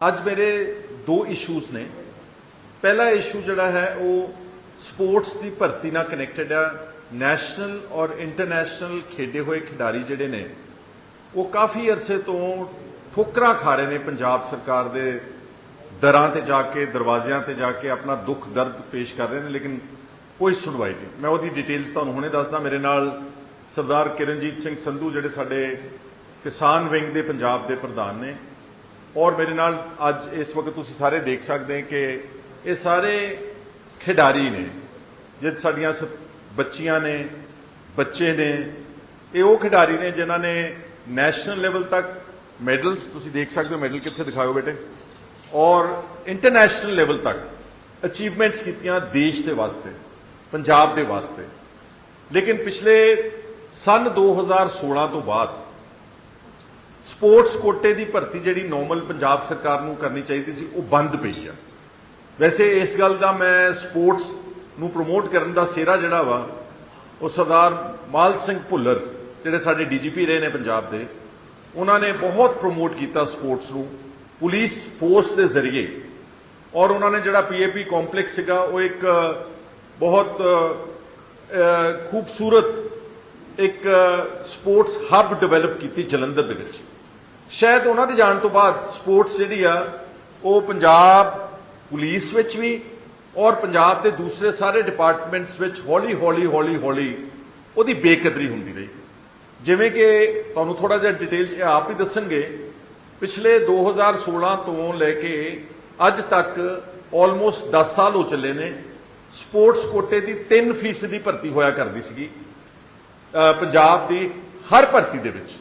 ਅੱਜ ਮੇਰੇ ਦੋ ਇਸ਼ੂਜ਼ ਨੇ। ਪਹਿਲਾ ਇਸ਼ੂ ਜਿਹੜਾ ਹੈ, ਉਹ ਸਪੋਰਟਸ ਦੀ ਭਰਤੀ ਨਾਲ ਕਨੈਕਟਡ ਆ। ਨੈਸ਼ਨਲ ਔਰ ਇੰਟਰਨੈਸ਼ਨਲ ਖੇਡੇ ਹੋਏ ਖਿਡਾਰੀ ਜਿਹੜੇ ਨੇ, ਉਹ ਕਾਫੀ ਅਰਸੇ ਤੋਂ ਠੋਕਰਾਂ ਖਾ ਰਹੇ ਨੇ ਪੰਜਾਬ ਸਰਕਾਰ ਦੇ ਦਰਾਂ ਤੇ ਜਾ ਕੇ, ਦਰਵਾਜ਼ਿਆਂ ਤੇ ਜਾ ਕੇ ਆਪਣਾ ਦੁੱਖ ਦਰਦ ਪੇਸ਼ ਕਰ ਰਹੇ ਨੇ, ਲੇਕਿਨ ਕੋਈ ਸੁਣਵਾਈ ਨਹੀਂ। ਮੈਂ ਉਹਦੀ ਡਿਟੇਲਸ ਤੁਹਾਨੂੰ ਹੁਣੇ ਦੱਸਦਾ। ਮੇਰੇ ਨਾਲ ਸਰਦਾਰ ਕਿਰਨਜੀਤ ਸਿੰਘ ਸੰਧੂ, ਜਿਹੜੇ ਸਾਡੇ ਕਿਸਾਨ ਵਿੰਗ ਦੇ ਪੰਜਾਬ ਦੇ ਪ੍ਰਧਾਨ ਨੇ ਔਰ ਮੇਰੇ ਨਾਲ ਅੱਜ ਇਸ ਵਕਤ ਤੁਸੀਂ ਸਾਰੇ ਦੇਖ ਸਕਦੇ ਹੋ ਕਿ ਇਹ ਸਾਰੇ ਖਿਡਾਰੀ ਨੇ ਜਿਹ ਸਾਡੀਆਂ ਸ- ਬੱਚੀਆਂ ਨੇ, ਬੱਚੇ ਨੇ, ਇਹ ਉਹ ਖਿਡਾਰੀ ਨੇ ਜਿਨ੍ਹਾਂ ਨੇ ਨੈਸ਼ਨਲ ਲੈਵਲ ਤੱਕ ਮੈਡਲਸ, ਤੁਸੀਂ ਦੇਖ ਸਕਦੇ ਹੋ ਮੈਡਲ ਕਿੱਥੇ ਦਿਖਾਓ ਬੇਟੇ, ਔਰ ਇੰਟਰਨੈਸ਼ਨਲ ਲੈਵਲ ਤੱਕ ਅਚੀਵਮੈਂਟਸ ਕੀਤੀਆਂ ਦੇਸ਼ ਦੇ ਵਾਸਤੇ, ਪੰਜਾਬ ਦੇ ਵਾਸਤੇ। ਲੇਕਿਨ ਪਿਛਲੇ ਸਨ 2016 ਤੋਂ ਬਾਅਦ ਸਪੋਰਟਸ ਕੋਟੇ ਦੀ ਭਰਤੀ ਜਿਹੜੀ ਨਾਰਮਲ ਪੰਜਾਬ ਸਰਕਾਰ ਨੂੰ ਕਰਨੀ ਚਾਹੀਦੀ ਸੀ, ਉਹ ਬੰਦ ਪਈ ਆ। ਵੈਸੇ ਇਸ ਗੱਲ ਦਾ ਮੈਂ ਸਪੋਰਟਸ ਨੂੰ ਪ੍ਰਮੋਟ ਕਰਨ ਦਾ ਸਿਹਰਾ ਜਿਹੜਾ ਵਾ, ਉਹ ਸਰਦਾਰ ਮਾਲ ਸਿੰਘ ਭੁੱਲਰ, ਜਿਹੜੇ ਸਾਡੇ ਡੀਜੀਪੀ ਰਹੇ ਨੇ ਪੰਜਾਬ ਦੇ, ਉਹਨਾਂ ਨੇ ਬਹੁਤ ਪ੍ਰਮੋਟ ਕੀਤਾ ਸਪੋਰਟਸ ਨੂੰ, ਪੁਲਿਸ ਫੋਰਸ ਦੇ ਜ਼ਰੀਏ। ਔਰ ਉਹਨਾਂ ਨੇ ਜਿਹੜਾ ਪੀਏਪੀ ਕੰਪਲੈਕਸ ਸੀਗਾ, ਉਹ ਇੱਕ ਬਹੁਤ ਖੂਬਸੂਰਤ ਇੱਕ ਸਪੋਰਟਸ ਹੱਬ ਡਿਵੈਲਪ ਕੀਤੀ ਜਲੰਧਰ ਦੇ ਵਿੱਚ। ਸ਼ਾਇਦ ਉਹਨਾਂ ਦੇ ਜਾਣ ਤੋਂ ਬਾਅਦ ਸਪੋਰਟਸ ਜਿਹੜੀ ਆ, ਉਹ ਪੰਜਾਬ ਪੁਲਿਸ ਵਿੱਚ ਵੀ ਔਰ ਪੰਜਾਬ ਦੇ ਦੂਸਰੇ ਸਾਰੇ ਡਿਪਾਰਟਮੈਂਟਸ ਵਿੱਚ ਹੌਲੀ ਹੌਲੀ ਹੌਲੀ ਹੌਲੀ ਉਹਦੀ ਬੇਕਦਰੀ ਹੁੰਦੀ ਰਹੀ। ਜਿਵੇਂ ਕਿ ਤੁਹਾਨੂੰ ਥੋੜਾ ਜਿਹਾ ਡਿਟੇਲ ਚ ਆਪ ਹੀ ਦੱਸਣਗੇ, ਪਿਛਲੇ 2016 ਤੋਂ ਲੈ ਕੇ ਅੱਜ ਤੱਕ ਆਲਮੋਸਟ 10 ਸਾਲ ਹੋ ਚੱਲੇ ਨੇ, ਸਪੋਰਟਸ ਕੋਟੇ ਦੀ 3% ਦੀ ਭਰਤੀ ਹੋਇਆ ਕਰਦੀ ਸੀਗੀ ਪੰਜਾਬ ਦੀ ਹਰ ਭਰਤੀ ਦੇ ਵਿੱਚ।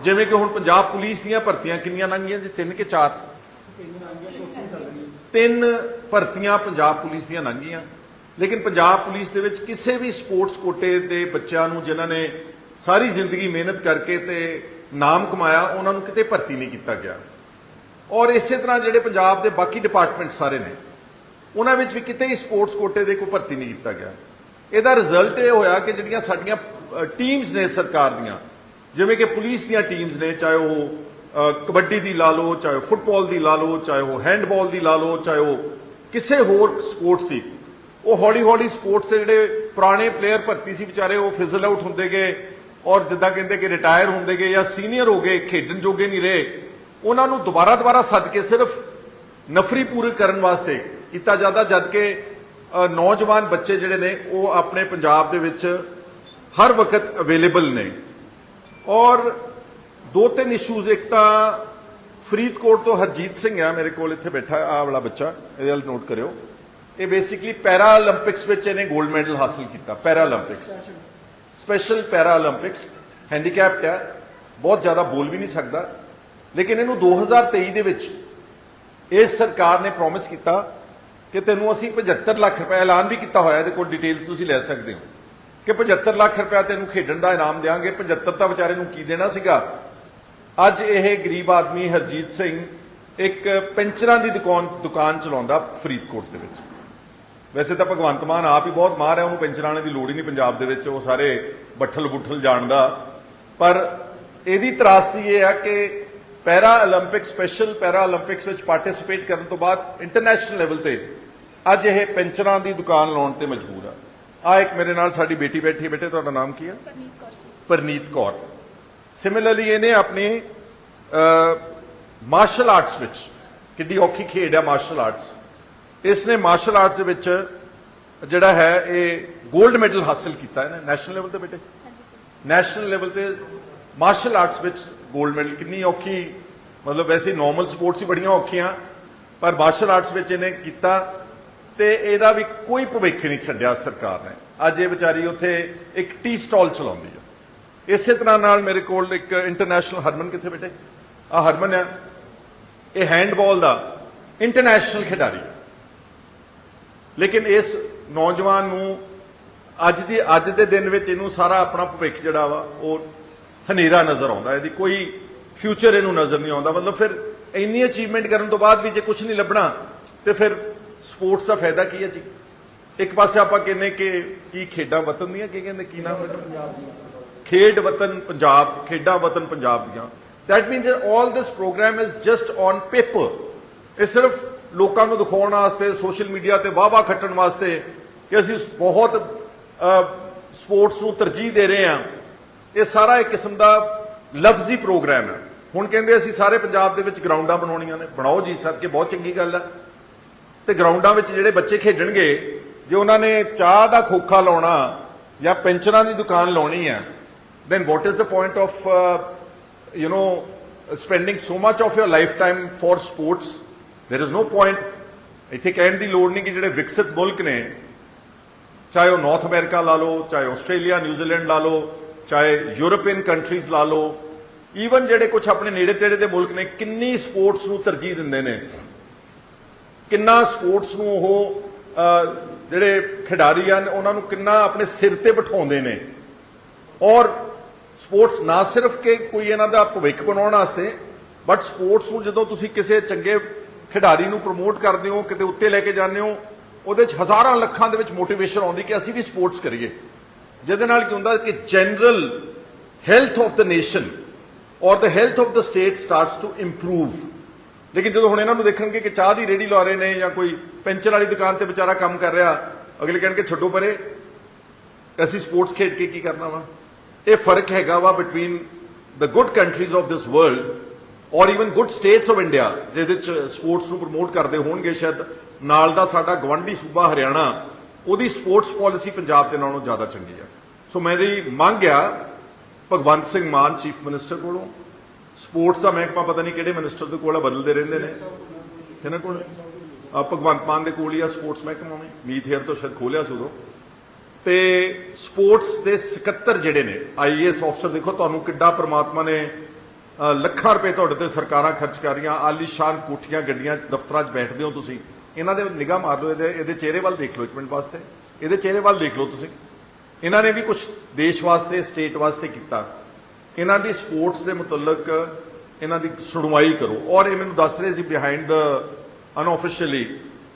ਜਿਵੇਂ ਕਿ ਹੁਣ ਪੰਜਾਬ ਪੁਲਿਸ ਦੀਆਂ ਭਰਤੀਆਂ ਕਿੰਨੀਆਂ ਲੰਘੀਆਂ ਜੀ? ਤਿੰਨ ਕਿ ਚਾਰ? ਤਿੰਨ ਭਰਤੀਆਂ ਪੰਜਾਬ ਪੁਲਿਸ ਦੀਆਂ ਲੰਘੀਆਂ। ਲੇਕਿਨ ਪੰਜਾਬ ਪੁਲਿਸ ਦੇ ਵਿੱਚ ਕਿਸੇ ਵੀ ਸਪੋਰਟਸ ਕੋਟੇ ਦੇ ਬੱਚਿਆਂ ਨੂੰ ਜਿਨ੍ਹਾਂ ਨੇ ਸਾਰੀ ਜ਼ਿੰਦਗੀ ਮਿਹਨਤ ਕਰਕੇ ਤੇ ਨਾਮ ਕਮਾਇਆ, ਉਹਨਾਂ ਨੂੰ ਕਿਤੇ ਭਰਤੀ ਨਹੀਂ ਕੀਤਾ ਗਿਆ। ਔਰ ਇਸੇ ਤਰ੍ਹਾਂ ਜਿਹੜੇ ਪੰਜਾਬ ਦੇ ਬਾਕੀ ਡਿਪਾਰਟਮੈਂਟ ਸਾਰੇ ਨੇ, ਉਹਨਾਂ ਵਿੱਚ ਵੀ ਕਿਤੇ ਹੀ ਸਪੋਰਟਸ ਕੋਟੇ ਦੇ ਕੋਈ ਭਰਤੀ ਨਹੀਂ ਕੀਤਾ ਗਿਆ। ਇਹਦਾ ਰਿਜ਼ਲਟ ਇਹ ਹੋਇਆ ਕਿ ਜਿਹੜੀਆਂ ਸਾਡੀਆਂ ਟੀਮਸ ਨੇ ਸਰਕਾਰ ਦੀਆਂ ਜਿਵੇਂ ਕਿ ਪੁਲਿਸ ਦੀਆਂ ਟੀਮਸ ਨੇ, ਚਾਹੇ ਉਹ ਕਬੱਡੀ ਦੀ ਲਾ ਲਓ, ਚਾਹੇ ਫੁੱਟਬਾਲ ਦੀ ਲਾ ਲਓ, ਚਾਹੇ ਉਹ ਹੈਂਡਬਾਲ ਦੀ ਲਾ ਲਓ, ਚਾਹੇ ਉਹ ਕਿਸੇ ਹੋਰ ਸਪੋਰਟਸ ਦੀ। ਉਹ ਹੌਲੀ ਹੌਲੀ ਸਪੋਰਟਸ ਦੇ ਜਿਹੜੇ ਪੁਰਾਣੇ ਪਲੇਅਰ ਭਰਤੀ ਸੀ ਵਿਚਾਰੇ, ਉਹ ਫਿਜ਼ਲ ਆਊਟ ਹੁੰਦੇ ਗਏ ਔਰ ਜਿੱਦਾਂ ਕਹਿੰਦੇ ਕਿ ਰਿਟਾਇਰ ਹੁੰਦੇ ਗਏ ਜਾਂ ਸੀਨੀਅਰ ਹੋ ਗਏ, ਖੇਡਣ ਜੋਗੇ ਨਹੀਂ ਰਹੇ। ਉਹਨਾਂ ਨੂੰ ਦੁਬਾਰਾ ਦੁਬਾਰਾ ਸੱਦ ਕੇ ਸਿਰਫ ਨਫਰੀ ਪੂਰੀ ਕਰਨ ਵਾਸਤੇ ਕੀਤਾ ਜਾਂਦਾ ਜਦ ਕਿ ਨੌਜਵਾਨ ਬੱਚੇ ਜਿਹੜੇ ਨੇ, ਉਹ ਆਪਣੇ ਪੰਜਾਬ ਦੇ ਵਿੱਚ ਹਰ ਵਕਤ ਅਵੇਲੇਬਲ ਨੇ। ਔਰ ਦੋ ਤਿੰਨ ਇਸ਼ੂਜ਼ ਇੱਕ ਤਾਂ ਫਰੀਦਕੋਟ ਤੋਂ ਹਰਜੀਤ ਸਿੰਘ ਆ, ਮੇਰੇ ਕੋਲ ਇੱਥੇ ਬੈਠਾ ਆ ਵਾਲਾ ਬੱਚਾ, ਇਹਦੇ ਨਾਲ ਨੋਟ ਕਰਿਓ। ਇਹ ਬੇਸਿਕਲੀ ਪੈਰਾ 올림픽ਸ ਵਿੱਚ ਇਹਨੇ 골ਡ ਮੈਡਲ ਹਾਸਲ ਕੀਤਾ ਪੈਰਾ 올림픽ਸ ਸਪੈਸ਼ਲ ਪੈਰਾ 올림픽ਸ ਹੈਂਡੀਕੈਪਡ ਹੈ ਬਹੁਤ ਜ਼ਿਆਦਾ ਬੋਲ ਵੀ ਨਹੀਂ ਸਕਦਾ। ਲੇਕਿਨ ਇਹਨੂੰ 2023 ਦੇ ਵਿੱਚ ਇਸ ਸਰਕਾਰ ਨੇ ਪ੍ਰੋਮਿਸ ਕੀਤਾ ਕਿ ਤੈਨੂੰ ਅਸੀਂ 75 ਲੱਖ ਰੁਪਏ ਐਲਾਨ ਵੀ ਕੀਤਾ ਹੋਇਆ, ਇਹਦੇ ਕੋਲ ਡਿਟੇਲਸ ਤੁਸੀਂ ਲੈ ਸਕਦੇ ਹੋ। ਕਿ 75 ਲੱਖ ਰੁਪਏ ਤੈਨੂੰ ਖੇਡਣ ਦਾ ਇਨਾਮ ਦੇਾਂਗੇ 75 ਤਾਂ ਵਿਚਾਰੇ ਨੂੰ ਕੀ ਦੇਣਾ ਸੀਗਾ? ਅੱਜ ਇਹ ਗਰੀਬ ਆਦਮੀ ਹਰਜੀਤ ਸਿੰਘ ਇੱਕ ਪੈਂਚਰਾਂ ਦੀ ਦੁਕਾਨ ਦੁਕਾਨ ਚਲਾਉਂਦਾ ਫਰੀਦਕੋਟ ਦੇ ਵਿੱਚ। ਵੈਸੇ ਤਾਂ ਭਗਵੰਤ ਮਾਨ ਆਪ ਹੀ ਬਹੁਤ ਮਾਰ ਹੈ, ਉਹਨੂੰ ਪੈਂਚਰਾਂ ਵਾਲੇ ਦੀ ਲੋੜ ਹੀ ਨਹੀਂ ਪੰਜਾਬ ਦੇ ਵਿੱਚ, ਉਹ ਸਾਰੇ ਬੱਠਲ ਗੁੱਠਲ ਜਾਣਦਾ ਪਰ ਇਹਦੀ ਤਰਾਸਦੀ ਇਹ ਆ ਕਿ ਪੈਰਾ 올림픽 ਸਪੈਸ਼ਲ ਪੈਰਾ 올림픽ਸ ਵਿੱਚ ਪਾਰਟਿਸਿਪੇਟ ਕਰਨ ਤੋਂ ਬਾਅਦ ਇੰਟਰਨੈਸ਼ਨਲ ਲੈਵਲ ਤੇ ਅੱਜ ਇਹ ਪੈਂਚਰਾਂ ਦੀ ਦੁਕਾਨ ਲਾਉਣ ਤੇ ਮਜਬੂਰ ਆ। ਆ ਇੱਕ ਮੇਰੇ ਨਾਲ ਸਾਡੀ ਬੇਟੀ ਬੈਠੀ ਹੈ। ਬੇਟੇ ਤੁਹਾਡਾ ਨਾਮ ਕੀ ਹੈ? ਪਰਨੀਤ ਕੌਰ ਪਰਨੀਤ ਕੌਰ। ਸਿਮਿਲਰਲੀ ਇਹਨੇ ਆਪਣੀ ਮਾਰਸ਼ਲ ਆਰਟਸ ਵਿੱਚ ਕਿੱਡੀ ਔਖੀ ਖੇਡ ਹੈ ਮਾਰਸ਼ਲ ਆਰਟਸ ਇਸ ਨੇ ਮਾਰਸ਼ਲ ਆਰਟਸ ਦੇ ਵਿੱਚ ਜਿਹੜਾ ਹੈ ਇਹ 골ਡ ਮੈਡਲ ਹਾਸਲ ਕੀਤਾ ਹੈ। ਨੈਸ਼ਨਲ ਲੈਵਲ ਤੇ ਬੇਟੇ? ਨੈਸ਼ਨਲ ਲੈਵਲ ਤੇ ਮਾਰਸ਼ਲ ਆਰਟਸ ਵਿੱਚ 골ਡ ਮੈਡਲ ਕਿੰਨੀ ਔਖੀ ਮਤਲਬ ਵੈਸੇ ਨਾਰਮਲ ਸਪੋਰਟਸ ਹੀ ਬੜੀਆਂ ਔਖੀਆਂ ਪਰ ਮਾਰਸ਼ਲ ਆਰਟਸ ਵਿੱਚ ਇਹਨੇ ਕੀਤਾ ਤੇ ਇਹਦਾ ਵੀ ਕੋਈ ਭਵਿੱਖ ਨਹੀਂ ਛੱਡਿਆ ਸਰਕਾਰ ਨੇ। ਅੱਜ ਇਹ ਵਿਚਾਰੀ ਉੱਥੇ ਇੱਕ ਟੀ ਸਟਾਲ ਚਲਾਉਂਦੀ ਆ। ਇਸੇ ਤਰ੍ਹਾਂ ਨਾਲ ਮੇਰੇ ਕੋਲ ਇੱਕ ਇੰਟਰਨੈਸ਼ਨਲ ਹਰਮਨ ਕਿੱਥੇ ਬੈਠੇ ਆ ਹਰਮਨ ਹੈ ਇਹ ਹੈਂਡਬਾਲ ਦਾ ਇੰਟਰਨੈਸ਼ਨਲ ਖਿਡਾਰੀ ਹੈ ਲੇਕਿਨ ਇਸ ਨੌਜਵਾਨ ਨੂੰ ਅੱਜ ਦੀ, ਅੱਜ ਦੇ ਦਿਨ ਵਿੱਚ ਇਹਨੂੰ ਸਾਰਾ ਆਪਣਾ ਭਵਿੱਖ ਜਿਹੜਾ ਵਾ, ਉਹ ਹਨੇਰਾ ਨਜ਼ਰ ਆਉਂਦਾ ਇਹਦੀ ਕੋਈ ਫਿਊਚਰ ਇਹਨੂੰ ਨਜ਼ਰ ਨਹੀਂ ਆਉਂਦਾ। ਮਤਲਬ ਫਿਰ ਇੰਨੀ ਅਚੀਵਮੈਂਟ ਕਰਨ ਤੋਂ ਬਾਅਦ ਵੀ ਜੇ ਕੁਝ ਨਹੀਂ ਲੱਭਣਾ, ਤੇ ਫਿਰ ਸਪੋਰਟਸ ਦਾ ਫਾਇਦਾ ਕੀ ਹੈ ਜੀ? ਇੱਕ ਪਾਸੇ ਆਪਾਂ ਕਹਿੰਨੇ ਕਿ ਕੀ ਖੇਡਾਂ ਵਤਨ ਦੀਆਂ ਕੀ ਕਹਿੰਦੇ ਕੀ ਨਾਮ ਖੇਡ ਵਤਨ ਪੰਜਾਬ ਖੇਡਾਂ ਵਤਨ ਪੰਜਾਬ ਦੀਆਂ। That means that all this program is just on paper. ਇਹ ਸਿਰਫ ਲੋਕਾਂ ਨੂੰ ਦਿਖਾਉਣ ਵਾਸਤੇ ਸੋਸ਼ਲ ਮੀਡੀਆ ਤੇ ਵਾਹ-ਵਾਹ ਖੱਟਣ ਵਾਸਤੇ ਕਿ ਅਸੀਂ ਬਹੁਤ ਸਪੋਰਟਸ ਨੂੰ ਤਰਜੀਹ ਦੇ ਰਹੇ ਹਾਂ। ਇਹ ਸਾਰਾ ਇੱਕ ਕਿਸਮ ਦਾ ਲਫ਼ਜ਼ੀ ਪ੍ਰੋਗਰਾਮ ਹੈ। ਹੁਣ ਕਹਿੰਦੇ ਅਸੀਂ ਸਾਰੇ ਪੰਜਾਬ ਦੇ ਵਿੱਚ ਗਰਾਊਂਡਾਂ ਬਣਾਉਣੀਆਂ ਨੇ। ਬਣਾਓ ਜੀ ਸਰ ਕਿ ਬਹੁਤ ਚੰਗੀ ਗੱਲ ਹੈ। ਤੇ ਗਰਾਊਂਡਾਂ ਵਿੱਚ ਜਿਹੜੇ ਬੱਚੇ ਖੇਡਣਗੇ ਜੇ ਉਹਨਾਂ ਨੇ ਚਾਹ ਦਾ ਖੋਖਾ ਲਾਉਣਾ ਜਾਂ ਪੈਂਚਰਾਂ ਦੀ ਦੁਕਾਨ ਲਾਉਣੀ ਹੈ then what is the point of uh, you know spending so much of your lifetime for sports? There is no point. ਇੱਥੇ ਕਹਿਣ ਦੀ ਲੋੜ ਨਹੀਂ ਕਿ ਜਿਹੜੇ ਵਿਕਸਿਤ ਮੁਲਕ ਨੇ ਚਾਹੇ ਉਹ ਨਾਰਥ ਅਮਰੀਕਾ ਲਾ ਲਓ ਚਾਹੇ ਆਸਟ੍ਰੇਲੀਆ ਨਿਊਜ਼ੀਲੈਂਡ ਲਾ ਲਓ ਚਾਹੇ ਯੂਰੋਪੀਅਨ ਕੰਟਰੀਜ਼ ਲਾ ਲਓ ਈਵਨ ਜਿਹੜੇ ਕੁਝ ਆਪਣੇ ਨੇੜੇ ਤੇੜੇ ਦੇ ਮੁਲਕ ਨੇ ਕਿੰਨੀ ਸਪੋਰਟਸ ਨੂੰ ਤਰਜੀਹ ਦਿੰਦੇ ਨੇ? ਕਿੰਨਾ ਸਪੋਰਟਸ ਨੂੰ ਉਹ ਜਿਹੜੇ ਖਿਡਾਰੀ ਹਨ, ਉਹਨਾਂ ਨੂੰ ਕਿੰਨਾ ਆਪਣੇ ਸਿਰ ਤੇ ਬਿਠਾਉਂਦੇ ਨੇ। ਔਰ ਸਪੋਰਟਸ ਨਾ ਸਿਰਫ ਕਿ ਕੋਈ ਇਹਨਾਂ ਦਾ ਭਵਿੱਖ ਬਣਾਉਣ ਵਾਸਤੇ, ਬਟ ਸਪੋਰਟਸ ਨੂੰ ਜਦੋਂ ਤੁਸੀਂ ਕਿਸੇ ਚੰਗੇ ਖਿਡਾਰੀ ਨੂੰ ਪ੍ਰਮੋਟ ਕਰਦੇ ਹੋ, ਕਿਤੇ ਉੱਤੇ ਲੈ ਕੇ ਜਾਂਦੇ ਹੋ, ਉਹਦੇ ਚ ਹਜ਼ਾਰਾਂ ਲੱਖਾਂ ਦੇ ਵਿੱਚ ਮੋਟੀਵੇਸ਼ਨ ਆਉਂਦੀ ਕਿ ਅਸੀਂ ਵੀ ਸਪੋਰਟਸ ਕਰੀਏ। ਜਿਹਦੇ ਨਾਲ ਕੀ ਹੁੰਦਾ ਕਿ general health of the nation ਔਰ the health of the state starts to improve ਲੇਕਿਨ ਜਦੋਂ ਹੁਣ ਇਹਨਾਂ ਨੂੰ ਦੇਖਣਗੇ ਕਿ ਚਾਹ ਦੀ ਰੇੜੀ ਲਾ ਰਹੇ ਨੇ ਜਾਂ ਕੋਈ ਪੈਂਚਰ ਵਾਲੀ ਦੁਕਾਨ ਤੇ ਵਿਚਾਰਾ ਕੰਮ ਕਰ ਰਿਹਾ, ਅਗਲੇ ਕਹਿਣਗੇ, ਛੱਡੋ ਪਰੇ। ਅਸੀਂ ਸਪੋਰਟਸ ਖੇਡ ਕੇ ਕੀ ਕਰਨਾ ਵਾ? ਇਹ ਫ਼ਰਕ ਹੈਗਾ ਵਾ between the good countries of this world ਔਰ even good states of India ਜਿਹਦੇ ਚ ਸਪੋਰਟਸ ਨੂੰ ਪ੍ਰਮੋਟ ਕਰਦੇ ਹੋਣਗੇ ਸ਼ਾਇਦ। ਨਾਲ ਦਾ ਸਾਡਾ ਗਵੰਡੀ ਸੂਬਾ ਹਰਿਆਣਾ, ਉਹਦੀ ਸਪੋਰਟਸ ਪਾਲਿਸੀ ਪੰਜਾਬ ਦੇ ਨਾਲੋਂ ਜ਼ਿਆਦਾ ਚੰਗੀ ਆ। ਸੋ ਮੇਰੀ ਮੰਗ ਆ, ਭਗਵੰਤ ਸਿੰਘ ਮਾਨ ਚੀਫ ਮਿਨਿਸਟਰ ਕੋਲੋਂ ਸਪੋਰਟਸ ਦਾ ਮਹਿਕਮਾ ਪਤਾ ਨਹੀਂ ਕਿਹੜੇ ਮਿਨਿਸਟਰ ਦੇ ਕੋਲ ਆ, ਬਦਲਦੇ ਰਹਿੰਦੇ ਨੇ। ਇਹਨਾਂ ਕੋਲ ਭਗਵੰਤ ਮਾਨ ਦੇ ਕੋਲ ਹੀ ਆ ਸਪੋਰਟਸ ਮਹਿਕਮਾ ਵੀ। ਮੀਤ ਹੇਅਰ ਤੋਂ ਸ਼ਾਇਦ ਖੋਲਿਆ ਸੀ ਉਦੋਂ। ਤੇ ਸਪੋਰਟਸ ਦੇ ਸਕੱਤਰ ਜਿਹੜੇ ਨੇ ਆਈਏਐਸ ਅਫਸਰ ਦੇਖੋ ਤੁਹਾਨੂੰ ਕਿੱਡਾ ਪ੍ਰਮਾਤਮਾ ਨੇ ਲੱਖਾਂ ਰੁਪਏ ਤੁਹਾਡੇ ਤੇ ਸਰਕਾਰਾਂ ਖਰਚ ਕਰ ਰਹੀਆਂ। ਆਲੀਸ਼ਾਨ ਕੋਠੀਆਂ ਗੱਡੀਆਂ ਦਫ਼ਤਰਾਂ 'ਚ ਬੈਠਦੇ ਹੋ ਤੁਸੀਂ। ਇਹਨਾਂ ਦੇ ਨਿਗਾਹ ਮਾਰ ਲਓ ਇਹਦੇ ਇਹਦੇ ਚਿਹਰੇ ਵੱਲ ਦੇਖ ਲਓ ਇੱਕ ਮਿੰਟ ਵਾਸਤੇ। ਇਹਦੇ ਚਿਹਰੇ ਵੱਲ ਦੇਖ ਲਓ ਤੁਸੀਂ। ਇਹਨਾਂ ਨੇ ਵੀ ਕੁਝ ਦੇਸ਼ ਵਾਸਤੇ ਸਟੇਟ ਵਾਸਤੇ ਕੀਤਾ। ਇਹਨਾਂ ਦੀ ਸਪੋਰਟਸ ਦੇ ਮੁਤਲਕ ਇਹਨਾਂ ਦੀ ਸੁਣਵਾਈ ਕਰੋ। ਔਰ ਇਹ ਮੈਨੂੰ ਦੱਸ ਰਹੇ ਸੀ ਬਿਹਾਈਂਡ ਦ ਅਨਆਫੀਸ਼ੀਅਲੀ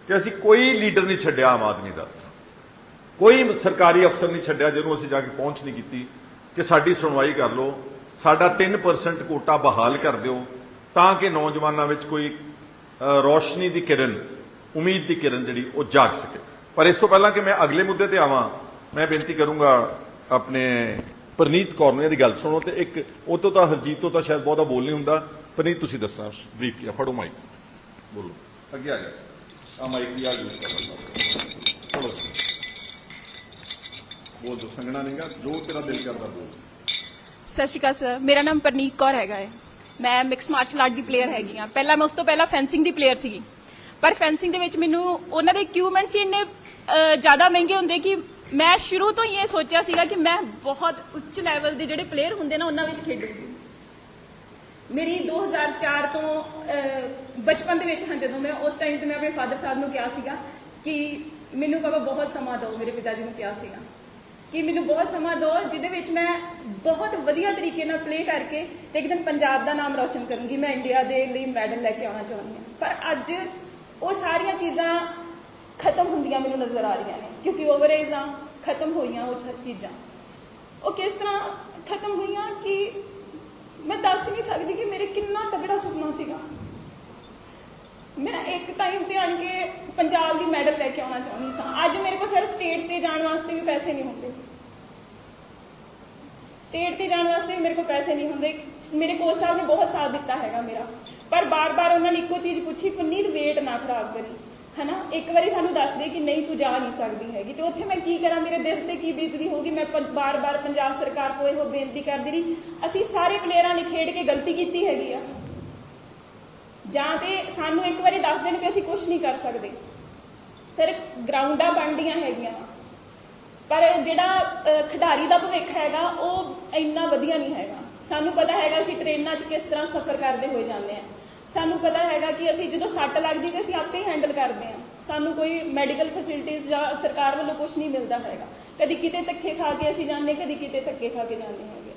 ਕਿ ਅਸੀਂ ਕੋਈ ਲੀਡਰ ਨਹੀਂ ਛੱਡਿਆ ਆਮ ਆਦਮੀ ਦਾ। ਕੋਈ ਸਰਕਾਰੀ ਅਫਸਰ ਨਹੀਂ ਛੱਡਿਆ ਜਿਹਨੂੰ ਅਸੀਂ ਜਾ ਕੇ ਪਹੁੰਚ ਨਹੀਂ ਕੀਤੀ ਕਿ ਸਾਡੀ ਸੁਣਵਾਈ ਕਰ ਲਓ ਸਾਡਾ 3% ਕੋਟਾ ਬਹਾਲ ਕਰ ਦਿਓ ਤਾਂ ਕਿ ਨੌਜਵਾਨਾਂ ਵਿੱਚ ਕੋਈ ਅ, ਰੌਸ਼ਨੀ ਦੀ ਕਿਰਨ ਉਮੀਦ ਦੀ ਕਿਰਨ ਜਿਹੜੀ ਉਹ ਜਾਗ ਸਕੇ। ਪਰ ਇਸ ਤੋਂ ਪਹਿਲਾਂ ਕਿ ਮੈਂ ਅਗਲੇ ਮੁੱਦੇ ਤੇ ਆਵਾਂ ਮੈਂ ਬੇਨਤੀ ਕਰੂੰਗਾ ਆਪਣੇ ਪ੍ਰਨੀਤ ਕੌਰ ਨੂੰ ਇਹਦੀ ਗੱਲ ਸੁਣੋ ਤੇ ਇੱਕ ਉਹ ਤੋਂ ਤਾਂ ਹਰਜੀਤ ਤੋਂ ਤਾਂ ਸ਼ਾਇਦ ਬਹੁਤਾ ਬੋਲ ਨਹੀਂ ਹੁੰਦਾ। ਪ੍ਰਨੀਤ, ਤੁਸੀਂ ਦੱਸਣਾ ਬਰੀਫਲੀ ਫੜੋ ਮਾਈਕ ਬੋਲੋ। ਅੱਗੇ ਆ ਜਾ। ਆ ਮਾਈਕ ਵੀ ਆ ਯੂਜ਼ ਕਰ ਬੋਲ ਦੋ, ਸੰਗਣਾ ਨਹੀਂਗਾ ਜੋ ਤੇਰਾ ਦਿਲ ਕਰਦਾ ਬੋਲ। ਸਤਿ ਸ਼੍ਰੀ ਅਕਾਲ, ਸਰ। ਮੇਰਾ ਨਾਮ ਪਰਨੀਤ ਕੌਰ ਹੈਗਾ ਹੈ। ਮੈਂ ਮਿਕਸ ਮਾਰਸ਼ਲ ਆਰਟ ਦੀ ਪਲੇਅਰ ਹੈਗੀ ਆ ਪਹਿਲਾਂ ਮੈਂ ਉਸ ਤੋਂ ਪਹਿਲਾਂ ਫੈਂਸਿੰਗ ਦੀ ਪਲੇਅਰ ਸੀਗੀ। ਪਰ ਫੈਂਸਿੰਗ ਦੇ ਵਿੱਚ ਮੈਨੂੰ ਉਹਨਾਂ ਦੇ ਇਕਵਿਪਮੈਂਟਸ ਇੰਨੇ ਜ਼ਿਆਦਾ ਮਹਿੰਗੇ ਹੁੰਦੇ ਕਿ ਮੈਂ ਸ਼ੁਰੂ ਤੋਂ ਹੀ ਇਹ ਸੋਚਿਆ ਸੀਗਾ ਕਿ ਮੈਂ ਬਹੁਤ ਉੱਚ ਲੈਵਲ ਦੇ ਜਿਹੜੇ ਪਲੇਅਰ ਹੁੰਦੇ ਨਾ, ਉਹਨਾਂ ਵਿੱਚ ਖੇਡੂੰਗੀ। ਮੇਰੀ 2004 ਤੋਂ ਬਚਪਨ ਦੇ ਵਿੱਚ, ਹਾਂ, ਜਦੋਂ ਮੈਂ ਉਸ ਟਾਈਮ ਤੇ ਮੈਂ ਆਪਣੇ ਫਾਦਰ ਸਾਹਿਬ ਨੂੰ ਕਿਹਾ ਸੀਗਾ ਕਿ ਮੈਨੂੰ ਪਾਪਾ ਬਹੁਤ ਸਮਾਂ ਦਿਓ, ਮੇਰੇ ਪਿਤਾ ਜੀ ਨੂੰ ਕਿਹਾ ਸੀਗਾ ਕਿ ਮੈਨੂੰ ਬਹੁਤ ਸਮਾਂ ਦਿਓ, ਜਿਹਦੇ ਵਿੱਚ ਮੈਂ ਬਹੁਤ ਵਧੀਆ ਤਰੀਕੇ ਨਾਲ ਪਲੇ ਕਰਕੇ ਤੇ ਇੱਕ ਦਿਨ ਪੰਜਾਬ ਦਾ ਨਾਮ ਰੌਸ਼ਨ ਕਰੂੰਗੀ। ਮੈਂ ਇੰਡੀਆ ਦੇ ਲਈ ਮੈਡਲ ਲੈ ਕੇ ਆਉਣਾ ਚਾਹੁੰਦੀ ਹਾਂ। ਪਰ ਅੱਜ ਉਹ ਸਾਰੀਆਂ ਚੀਜ਼ਾਂ ਖਤਮ ਹੁੰਦੀਆਂ ਮੈਨੂੰ ਨਜ਼ਰ ਆ ਰਹੀਆਂ ਨੇ, ਕਿਉਂਕਿ ਓਵਰ ਏਜਾਂ ਖਤਮ ਹੋਈਆਂ ਉਹ ਸਭ ਚੀਜ਼ਾਂ। ਉਹ ਕਿਸ ਤਰ੍ਹਾਂ ਖਤਮ ਹੋਈਆਂ ਕਿ ਮੈਂ ਦੱਸ ਨਹੀਂ ਸਕਦੀ ਕਿ ਮੇਰੇ ਕਿੰਨਾ ਤਗੜਾ ਸੁਪਨਾ ਸੀਗਾ। ਮੈਂ ਇੱਕ ਟਾਈਮ ਤੇ ਆਣ ਕੇ ਪੰਜਾਬ ਲਈ ਮੈਡਲ ਲੈ ਕੇ ਆਉਣਾ ਚਾਹੁੰਦੀ ਸਾਂ। ਅੱਜ ਮੇਰੇ ਕੋਲ ਸਰ ਸਟੇਟ ਤੇ ਜਾਣ ਵਾਸਤੇ ਵੀ ਪੈਸੇ ਨਹੀਂ ਹੁੰਦੇ। ਸਟੇਟ ਤੇ ਜਾਣ ਵਾਸਤੇ ਵੀ ਮੇਰੇ ਕੋਲ ਪੈਸੇ ਨਹੀਂ ਹੁੰਦੇ। ਮੇਰੇ ਕੋਚ ਸਾਹਿਬ ਨੇ ਬਹੁਤ ਸਾਥ ਦਿੱਤਾ ਹੈਗਾ ਮੇਰਾ। ਪਰ ਬਾਰ-ਬਾਰ ਉਹਨਾਂ ਨੇ ਇੱਕੋ ਚੀਜ਼ ਪੁੱਛੀ, ਪੁੰਨੀਤ ਵੇਟ ਨਾ ਖਰਾਬ ਕਰੀ। ਹਨਾ? ਇੱਕ ਵਾਰੀ ਸਾਨੂੰ ਦੱਸ ਦੇ ਕਿ ਨਹੀਂ ਤੂੰ ਜਾ ਨਹੀਂ ਸਕਦੀ ਹੈਗੀ। ਤੇ ਉੱਥੇ ਮੈਂ ਕੀ ਕਰਾਂ? ਮੇਰੇ ਦਿਲ ਤੇ ਕੀ ਬੀਤਦੀ ਹੋਗੀ ਮੈਂ ਪ- ਬਾਰ-ਬਾਰ ਪੰਜਾਬ ਸਰਕਾਰ ਕੋਲ ਇਹੋ ਬੇਨਤੀ ਕਰਦੀ ਰਹੀ। ਅਸੀਂ ਸਾਰੇ ਪਲੇਅਰਾਂ ਨੇ ਖੇਡ ਕੇ ਗਲਤੀ ਕੀਤੀ ਹੈਗੀ ਆ। ਜਾਂ ਤੇ ਸਾਨੂੰ ਇੱਕ ਵਾਰੀ ਦੱਸ ਦੇਣ ਕਿ ਅਸੀਂ ਕੁਝ ਨਹੀਂ ਕਰ ਸਕਦੇ। ਸਰ ਗਰਾਊਂਡਾਂ ਬਣਦੀਆਂ ਹੈਗੀਆਂ। ਪਰ ਜਿਹੜਾ ਖਿਡਾਰੀ ਦਾ ਭਵਿੱਖ ਹੈਗਾ, ਉਹ ਇੰਨਾ ਵਧੀਆ ਨਹੀਂ ਹੈਗਾ। ਸਾਨੂੰ ਪਤਾ ਹੈਗਾ ਅਸੀਂ ਟ੍ਰੇਨਾਂ 'ਚ ਕਿਸ ਤਰ੍ਹਾਂ ਸਫ਼ਰ ਕਰਦੇ ਹੋਏ ਜਾਂਦੇ ਆ। ਸਾਨੂੰ ਪਤਾ ਹੈਗਾ ਕਿ ਅਸੀਂ ਜਦੋਂ ਸੱਟ ਲੱਗਦੀ ਤੇ ਅਸੀਂ ਆਪੇ ਹੀ ਹੈਂਡਲ ਕਰਦੇ ਆ ਸਾਨੂੰ ਕੋਈ ਮੈਡੀਕਲ ਫੈਸਿਲਿਟੀਆਂ ਜਾਂ ਸਰਕਾਰ ਵੱਲੋਂ ਕੁਝ ਨਹੀਂ ਮਿਲਦਾ ਹੈਗਾ। ਕਦੀ ਕਿਤੇ ਧੱਕੇ ਖਾ ਕੇ ਅਸੀਂ ਜਾਂਦੇ ਕਦੀ ਕਿਤੇ ਧੱਕੇ ਖਾ ਕੇ ਜਾਂਦੇ ਹੈਗੇ।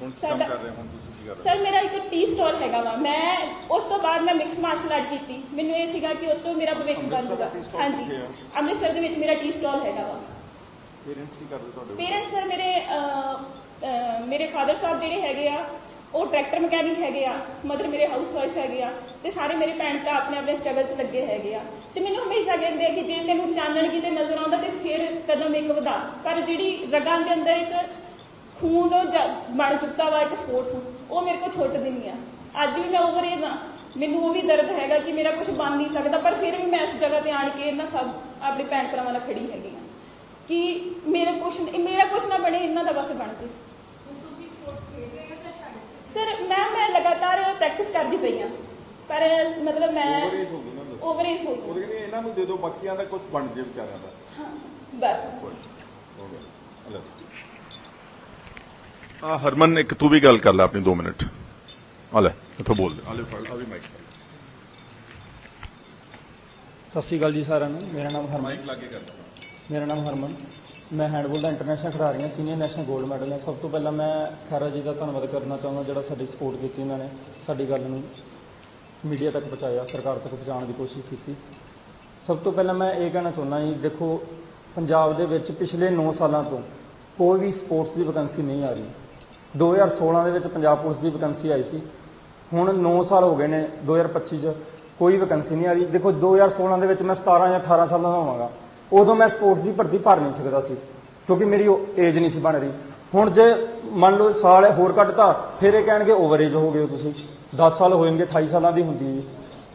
ਹੁਣ ਕੰਮ ਕਰ ਰਹੇ ਹੋ? ਹੁਣ ਤੁਸੀਂ ਕੀ ਕਰ ਰਹੇ ਸਰ ਮੇਰਾ ਇੱਕ ਟੀ ਸਟਾਲ ਹੈਗਾ ਵਾ। ਮੈਂ ਉਸ ਤੋਂ ਬਾਅਦ ਮੈਂ ਮਿਕਸ ਮਾਰਸ਼ਲ ਆਰਟ ਕੀਤੀ। ਮੈਨੂੰ ਇਹ ਸੀਗਾ ਕਿ ਉਤੋਂ ਮੇਰਾ ਭਵਿੱਖ ਬਣ ਅੰਮ੍ਰਿਤਸਰ ਜਾਊਗਾ ਦਾ tea stall ਹਾਂਜੀ? ਅੰਮ੍ਰਿਤਸਰ ਦੇ ਵਿੱਚ ਮੇਰਾ ਟੀ ਸਟਾਲ ਹੈਗਾ ਵਾ। ਪੇਰੈਂਟਸ ਕੀ ਕਰਦੇ ਤੁਹਾਡੇ ਪੇਰੈਂਟਸ ਸਰ ਮੇਰੇ ਮੇਰੇ ਫਾਦਰ ਸਾਹਿਬ ਜਿਹੜੇ ਹੈਗੇ ਆ ਉਹ ਟਰੈਕਟਰ ਮਕੈਨਿਕ ਹੈਗੇ ਆ ਮਦਰ ਮੇਰੇ ਹਾਊਸ ਵਾਈਫ ਹੈਗੇ ਆ ਤੇ ਸਾਰੇ ਮੇਰੇ ਭੈਣ ਭਰਾ ਆਪਣੇ ਆਪਣੇ ਸਟਰਗਲ 'ਚ ਲੱਗੇ ਹੈਗੇ ਆ। ਤੇ ਮੈਨੂੰ ਹਮੇਸ਼ਾ ਕਹਿੰਦੇ ਆ ਕਿ ਜੇ ਤੈਨੂੰ ਚਾਨਣ ਕਿਤੇ ਨਜ਼ਰ ਆਉਂਦਾ ਤੇ ਫਿਰ ਕਦਮ ਇੱਕ ਵਧਾ। ਪਰ ਜਿਹੜੀ ਰਗਾਂ ਦੇ ਅੰਦਰ ਇੱਕ ਖੂਨ ਬਣ ਚੁੱਕਾ ਵਾ, ਇੱਕ ਸਪੋਰਟਸ ਉਹ ਮੇਰੇ ਕੋਲ ਛੁੱਟਦੀ ਨਹੀਂ ਆ। ਅੱਜ ਵੀ ਮੈਂ ਓਵਰ ਏਜ ਆ। ਮੈਨੂੰ ਉਹ ਵੀ ਦਰਦ ਹੈਗਾ ਕਿ ਮੇਰਾ ਕੁਝ ਬਣ ਨਹੀਂ ਸਕਦਾ, ਪਰ ਫਿਰ ਵੀ ਮੈਂ ਇਸ ਜਗ੍ਹਾ ਤੇ ਆਣ ਕੇ ਇਹਨਾਂ ਸਭ ਆਪਣੇ ਭੈਣ ਭਰਾਵਾਂ ਨਾਲ ਖੜੀ ਹੈਗੀ ਆ। ਕਿ ਮੇਰਾ ਕੁਝ ਮੇਰਾ ਕੁਝ ਨਾ ਬਣੇ, ਇਹਨਾਂ ਦਾ ਬਸ ਬਣ ਜੇ ਸਰ ਮੈਂ ਮੈਂ ਲਗਾਤਾਰ ਪ੍ਰੈਕਟਿਸ ਕਰਦੀ ਪਈ ਆ ਪਰ ਮਤਲਬ ਮੈਂ ਹੋ ਗਈ ਨਾ ਦੱਸੋ। ਓਵਰ ਏਜ ਹੋ ਗਈ। ਕਹਿੰਦੇ ਇਹਨਾਂ ਨੂੰ ਦੇ ਦਿਓ ਬਾਕੀਆਂ ਦਾ ਕੁਝ ਬਣ ਜੇ ਵਿਚਾਰਿਆਂ ਦਾ। ਹਾਂ ਬਸ। ਹੋ ਗਿਆ ਆ ਹਰਮਨ ਇੱਕ ਤੂੰ ਵੀ ਗੱਲ ਕਰ ਲੈ ਆਪਣੀ 2 ਮਿੰਟ। ਆ ਲੈ ਇੱਥੋਂ ਬੋਲ ਆ ਲੈ ਫੜ ਆ ਵੀ ਮਾਈਕ ਸਤਿ ਸ਼੍ਰੀ ਅਕਾਲ ਜੀ ਸਾਰਿਆਂ ਨੂੰ। ਮੇਰਾ ਨਾਮ ਹਰਮਨ। ਮਾਈਕ ਲਾਗੇ ਕਰ। ਮੇਰਾ ਨਾਮ ਹਰਮਨ। ਮੈਂ ਹੈਂਡਬੋਲ ਦਾ ਇੰਟਰਨੈਸ਼ਨਲ ਖਿਡਾਰੀ ਹਾਂ ਸੀਨੀਅਰ ਨੈਸ਼ਨਲ 골ਡ ਮੈਡਲ ਹਾਂ ਸਭ ਤੋਂ ਪਹਿਲਾਂ ਮੈਂ ਖੈਰਾ ਜੀ ਦਾ ਧੰਨਵਾਦ ਕਰਨਾ ਚਾਹੁੰਦਾ, ਜਿਹੜਾ ਸਾਡੀ ਸਪੋਰਟ ਕੀਤੀ ਇਹਨਾਂ ਨੇ, ਸਾਡੀ ਗੱਲ ਨੂੰ ਮੀਡੀਆ ਤੱਕ ਪਹੁੰਚਾਇਆ, ਸਰਕਾਰ ਤੱਕ ਪਹੁੰਚਾਉਣ ਦੀ ਕੋਸ਼ਿਸ਼ ਕੀਤੀ। ਸਭ ਤੋਂ ਪਹਿਲਾਂ ਮੈਂ ਇਹ ਕਹਿਣਾ ਚਾਹੁੰਦਾ ਜੀ, ਦੇਖੋ, ਪੰਜਾਬ ਦੇ ਵਿੱਚ ਪਿਛਲੇ 9 ਸਾਲਾਂ ਤੋਂ ਕੋਈ ਵੀ ਸਪੋਰਟਸ ਦੀ ਵੈਕੈਂਸੀ ਨਹੀਂ ਆ ਰਹੀ। 2016 ਦੇ ਵਿੱਚ ਪੰਜਾਬ ਪੁਲਿਸ ਦੀ ਵੈਕੈਂਸੀ ਆਈ ਸੀ। ਹੁਣ 9 ਸਾਲ ਹੋ ਗਏ ਨੇ 2025 ਚ ਕੋਈ ਵੈਕੈਂਸੀ ਨਹੀਂ ਆ ਰਹੀ। ਦੇਖੋ 2016 ਦੇ ਵਿੱਚ ਮੈਂ 17 ਜਾਂ 18 ਸਾਲਾਂ ਦਾ ਹੋਵਾਂਗਾ। ਉਦੋਂ ਮੈਂ ਸਪੋਰਟਸ ਦੀ ਭਰਤੀ ਭਰ ਨਹੀਂ ਸਕਦਾ ਸੀ, ਕਿਉਂਕਿ ਮੇਰੀ ਉਹ ਏਜ ਨਹੀਂ ਸੀ ਬਣ ਰਹੀ। ਹੁਣ ਜੇ ਮੰਨ ਲਓ ਸਾਲ ਹੋਰ ਕੱਢਤਾ, ਫਿਰ ਇਹ ਕਹਿਣਗੇ ਓਵਰ ਏਜ ਹੋ ਗਏ ਹੋ ਤੁਸੀਂ। 10 ਸਾਲ ਹੋਣਗੇ ਜਾਣਗੇ 28 ਸਾਲਾਂ ਦੀ ਹੁੰਦੀ ਹੈ।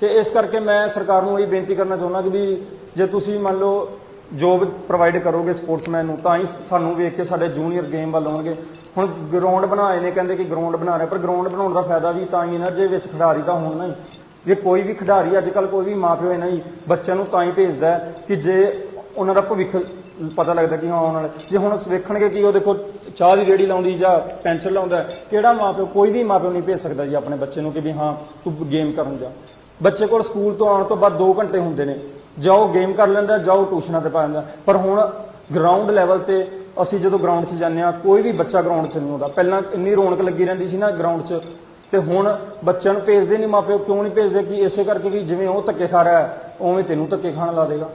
ਤੇ ਇਸ ਕਰਕੇ ਮੈਂ ਸਰਕਾਰ ਨੂੰ ਇਹ ਬੇਨਤੀ ਕਰਨਾ ਚਾਹੁੰਦਾ ਕਿ ਵੀ ਜੇ ਤੁਸੀਂ ਮੰਨ ਲਓ ਜੋਬ ਪ੍ਰੋਵਾਈਡ ਕਰੋਗੇ ਸਪੋਰਟਸਮੈਨ ਨੂੰ, ਤਾਂ ਹੀ ਸਾਨੂੰ ਵੇਖ ਕੇ ਸਾਡੇ ਜੂਨੀਅਰ ਗੇਮ ਵੱਲ ਆਉਣਗੇ। ਹੁਣ ਗਰਾਊਂਡ ਬਣਾਏ ਨੇ, ਕਹਿੰਦੇ ਕਿ ਗਰਾਊਂਡ ਬਣਾ ਰਹੇ ਪਰ ਗਰਾਊਂਡ ਬਣਾਉਣ ਦਾ ਫਾਇਦਾ ਵੀ ਤਾਂ ਹੀ ਨਾ, ਜੇ ਵਿੱਚ ਖਿਡਾਰੀ ਤਾਂ ਹੋਣ ਨਾ ਹੀ। ਜੇ ਕੋਈ ਵੀ ਖਿਡਾਰੀ, ਅੱਜ ਕੱਲ ਕੋਈ ਵੀ ਮਾਪਿਓ ਇਹਨਾਂ ਹੀ, ਬੱਚਿਆਂ ਨੂੰ ਤਾਂ ਹੀ ਭੇਜਦਾ ਕਿ ਜੇ ਉਹਨਾਂ ਦਾ ਭਵਿੱਖ ਪਤਾ ਲੱਗਦਾ ਕਿ ਹਾਂ ਆਉਣ ਵਾਲੇ ਜੇ ਹੁਣ ਵੇਖਣਗੇ ਕਿ ਉਹ ਦੇਖੋ ਚਾਹ ਦੀ ਰੇੜੀ ਲਾਉਂਦੀ ਜਾਂ ਪੈਂਚਰ ਲਾਉਂਦਾ ਹੈ, ਕਿਹੜਾ ਮਾਪਿਓ ਕੋਈ ਵੀ ਮਾਪਿਓ ਨਹੀਂ ਭੇਜ ਸਕਦਾ ਜੀ ਆਪਣੇ ਬੱਚੇ ਨੂੰ ਕਿ ਵੀ ਹਾਂ ਤੂੰ ਗੇਮ ਕਰਨ ਜਾ। ਬੱਚੇ ਕੋਲ ਸਕੂਲ ਤੋਂ ਆਉਣ ਤੋਂ ਬਾਅਦ 2 ਘੰਟੇ ਹੁੰਦੇ ਨੇ। ਜਾਓ ਗੇਮ ਕਰ ਲੈਂਦਾ ਜਾਓ ਟਿਊਸ਼ਨਾਂ ਤੇ ਪਾ ਲੈਂਦਾ ਪਰ ਹੁਣ ਗਰਾਊਂਡ ਲੈਵਲ ਤੇ ਅਸੀਂ ਜਦੋਂ ਗਰਾਊਂਡ 'ਚ ਜਾਂਦੇ ਆ ਕੋਈ ਵੀ ਬੱਚਾ ਗਰਾਊਂਡ 'ਚ ਨਹੀਂ ਆਉਂਦਾ। ਪਹਿਲਾਂ ਇੰਨੀ ਰੌਣਕ ਲੱਗੀ ਰਹਿੰਦੀ ਸੀ ਨਾ ਗਰਾਊਂਡ 'ਚ। ਤੇ ਹੁਣ ਬੱਚਿਆਂ ਨੂੰ ਭੇਜਦੇ ਨਹੀਂ ਮਾਪਿਓ ਕਿਉਂ ਨਹੀਂ ਭੇਜਦੇ? ਕਿ ਇਸੇ ਕਰਕੇ ਵੀ ਜਿਵੇਂ ਉਹ ਧੱਕੇ ਖਾ ਰਿਹਾ ਉਵੇਂ ਤੈਨੂੰ ਧੱਕੇ ਖਾਣ ਲਾ ਦੇਗਾ।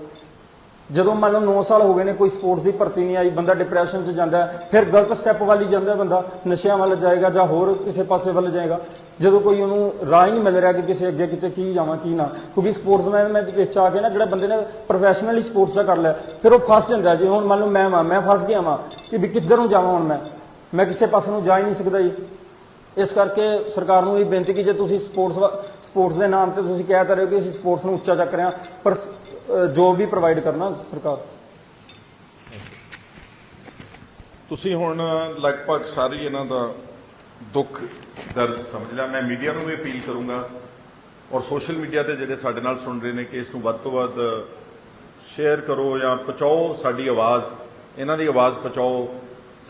ਜਦੋਂ ਮੰਨ ਲਓ 9 ਸਾਲ ਹੋ ਗਏ ਨੇ, ਕੋਈ ਸਪੋਰਟਸ ਦੀ ਭਰਤੀ ਨਹੀਂ ਆਈ, ਬੰਦਾ ਡਿਪਰੈਸ਼ਨ 'ਚ ਜਾਂਦਾ ਫਿਰ ਗਲਤ ਸਟੈਪ ਵੱਲ ਹੀ ਜਾਂਦਾ ਬੰਦਾ, ਨਸ਼ਿਆਂ ਵੱਲ ਜਾਏਗਾ ਜਾਂ ਹੋਰ ਕਿਸੇ ਪਾਸੇ ਵੱਲ ਜਾਏਗਾ। ਜਦੋਂ ਕੋਈ ਉਹਨੂੰ ਰਾਹ ਹੀ ਨਹੀਂ ਮਿਲ ਰਿਹਾ ਕਿ ਕਿਸੇ ਅੱਗੇ ਕਿਤੇ ਕੀ ਜਾਵਾਂ, ਕੀ ਨਾ, ਕਿਉਂਕਿ ਸਪੋਰਟਸਮੈਨ ਮੈਂ ਵਿੱਚ ਆ ਕੇ ਨਾ, ਜਿਹੜਾ ਬੰਦੇ ਨੇ ਪ੍ਰੋਫੈਸ਼ਨਲੀ ਸਪੋਰਟਸ ਦਾ ਕਰ ਲਿਆ, ਫਿਰ ਉਹ ਫਸ ਜਾਂਦਾ ਜੀ ਹੁਣ ਮੰਨ ਲਓ ਮੈਂ ਵਾਂ, ਮੈਂ ਫਸ ਗਿਆ ਵਾਂ, ਕਿ ਵੀ ਕਿੱਧਰ ਨੂੰ ਜਾਵਾਂ ਹੁਣ ਮੈਂ? ਮੈਂ ਕਿਸੇ ਪਾਸੇ ਨੂੰ ਜਾ ਹੀ ਨਹੀਂ ਸਕਦਾ ਜੀ। ਇਸ ਕਰਕੇ ਸਰਕਾਰ ਨੂੰ ਇਹ ਬੇਨਤੀ ਕਿ ਜੇ ਤੁਸੀਂ ਸਪੋਰਟਸ ਸਪੋਰਟਸ ਦੇ ਨਾਮ ਤੇ ਤੁਸੀਂ ਕਹਿ ਤਾਂ ਰਹੇ ਹੋ ਕਿ ਅਸੀਂ ਸਪੋਰਟਸ ਨੂੰ ਉੱਚਾ ਚੱਕ ਰਹੇ ਹਾਂ, ਪਰ ਜੋਬ ਵੀ ਪ੍ਰੋਵਾਈਡ ਕਰਨਾ ਸਰਕਾਰ। ਤੁਸੀਂ ਹੁਣ ਲਗਭਗ ਸਾਰੀ ਇਹਨਾਂ ਦਾ ਦੁੱਖ, ਦਰਦ ਸਮਝ ਲਿਆ। ਮੈਂ ਮੀਡੀਆ ਨੂੰ ਵੀ ਅਪੀਲ ਕਰੂੰਗਾ ਔਰ ਸੋਸ਼ਲ ਮੀਡੀਆ ਤੇ ਜਿਹੜੇ ਸਾਡੇ ਨਾਲ ਸੁਣ ਰਹੇ ਨੇ ਕਿ ਇਸ ਨੂੰ ਵੱਧ ਤੋਂ ਵੱਧ ਸ਼ੇਅਰ ਕਰੋ ਜਾਂ ਪਹੁੰਚਾਓ ਸਾਡੀ ਆਵਾਜ਼। ਇਹਨਾਂ ਦੀ ਆਵਾਜ਼ ਪਹੁੰਚਾਓ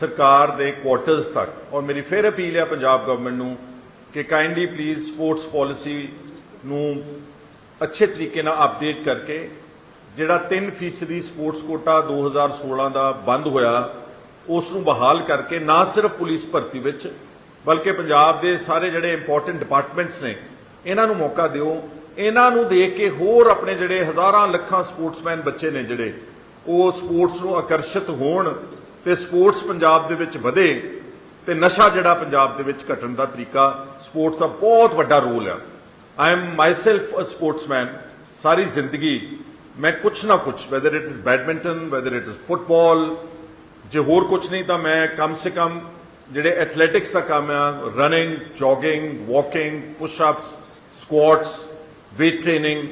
ਸਰਕਾਰ ਦੇ ਕੁਆਟਰਸ ਤੱਕ। ਔਰ ਮੇਰੀ ਫਿਰ ਅਪੀਲ ਹੈ ਪੰਜਾਬ ਗਵਰਨਮੈਂਟ ਨੂੰ ਕਿ ਕਾਈਂਡਲੀ ਪਲੀਜ਼ ਸਪੋਰਟਸ ਪਾਲਿਸੀ ਨੂੰ ਅੱਛੇ ਤਰੀਕੇ ਨਾਲ ਅਪਡੇਟ ਕਰਕੇ ਜਿਹੜਾ 3% ਸਪੋਰਟਸ ਕੋਟਾ 2016 ਦਾ ਬੰਦ ਹੋਇਆ, ਉਸ ਨੂੰ ਬਹਾਲ ਕਰਕੇ ਨਾ ਸਿਰਫ ਪੁਲਿਸ ਭਰਤੀ ਵਿੱਚ, ਬਲਕਿ ਪੰਜਾਬ ਦੇ ਸਾਰੇ ਜਿਹੜੇ ਇੰਪੋਰਟੈਂਟ ਡਿਪਾਰਟਮੈਂਟਸ ਨੇ, ਇਹਨਾਂ ਨੂੰ ਮੌਕਾ ਦਿਓ। ਇਹਨਾਂ ਨੂੰ ਦੇਖ ਕੇ ਹੋਰ ਆਪਣੇ ਜਿਹੜੇ ਹਜ਼ਾਰਾਂ ਲੱਖਾਂ ਸਪੋਰਟਸਮੈਨ ਬੱਚੇ ਨੇ ਜਿਹੜੇ, ਉਹ ਸਪੋਰਟਸ ਨੂੰ ਆਕਰਸ਼ਿਤ ਹੋਣ ਤੇ ਸਪੋਰਟਸ ਪੰਜਾਬ ਦੇ ਵਿੱਚ ਵਧੇ ਤੇ ਨਸ਼ਾ ਜਿਹੜਾ ਪੰਜਾਬ ਦੇ ਵਿੱਚ ਘਟਣ ਦਾ ਤਰੀਕਾ, ਸਪੋਰਟਸ ਦਾ ਬਹੁਤ ਵੱਡਾ ਰੋਲ ਹੈ I am myself a sportsman ਸਾਰੀ ਜ਼ਿੰਦਗੀ ਮੈਂ ਕੁਛ ਨਾ ਕੁਛ whether it is badminton whether it is football ਜੇ ਹੋਰ ਕੁਛ ਨਹੀਂ ਤਾਂ ਮੈਂ ਕਮ ਸੇ ਕਮ ਜਿਹੜੇ ਐਥਲੈਟਿਕਸ ਦਾ ਕੰਮ ਆ running jogging walking push ups squats weight training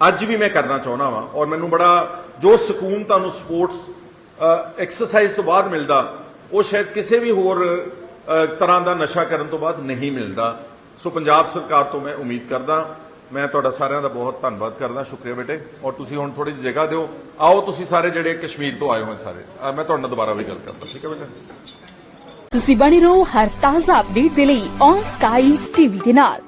ਅੱਜ ਵੀ ਮੈਂ ਕਰਨਾ ਚਾਹੁੰਦਾ ਵਾਂ। ਔਰ ਮੈਨੂੰ ਬੜਾ ਜੋ ਸਕੂਨ ਤੁਹਾਨੂੰ ਸਪੋਰਟਸ ਐਕਸਰਸਾਈਜ਼ ਤੋਂ ਬਾਅਦ ਮਿਲਦਾ, ਉਹ ਸ਼ਾਇਦ ਕਿਸੇ ਵੀ ਹੋਰ ਤਰ੍ਹਾਂ ਦਾ ਨਸ਼ਾ ਕਰਨ ਤੋਂ ਬਾਅਦ ਨਹੀਂ ਮਿਲਦਾ। ਸੋ ਪੰਜਾਬ ਸਰਕਾਰ ਤੋਂ ਮੈਂ ਉਮੀਦ ਕਰਦਾ ਮੈਂ ਤੁਹਾਡਾ ਸਾਰਿਆਂ ਦਾ ਬਹੁਤ ਧੰਨਵਾਦ ਕਰਦਾ, ਸ਼ੁਕਰੀਆ ਬੇਟੇ। ਔਰ ਤੁਸੀਂ ਹੁਣ ਥੋੜੀ ਜਿਹੀ ਜਗ੍ਹਾ ਦਿਓ। ਆਓ ਤੁਸੀਂ ਸਾਰੇ ਜਿਹੜੇ ਕਸ਼ਮੀਰ ਤੋਂ ਆਏ ਹੋ ਸਾਰੇ। ਮੈਂ ਤੁਹਾਡੇ ਨਾਲ ਦੁਬਾਰਾ ਵੀ ਗੱਲ ਕਰਦਾ, ਠੀਕ ਹੈ ਬੇਟੇ? ਤੁਸੀਂ ਬਣੇ ਰਹੋ ਹਰ ਤਾਜ਼ਾ ਅਪਡੇਟ ਦੇ ਲਈ ਔਨ ਸਕਾਈ ਟੀਵੀ ਦੇ ਨਾਲ।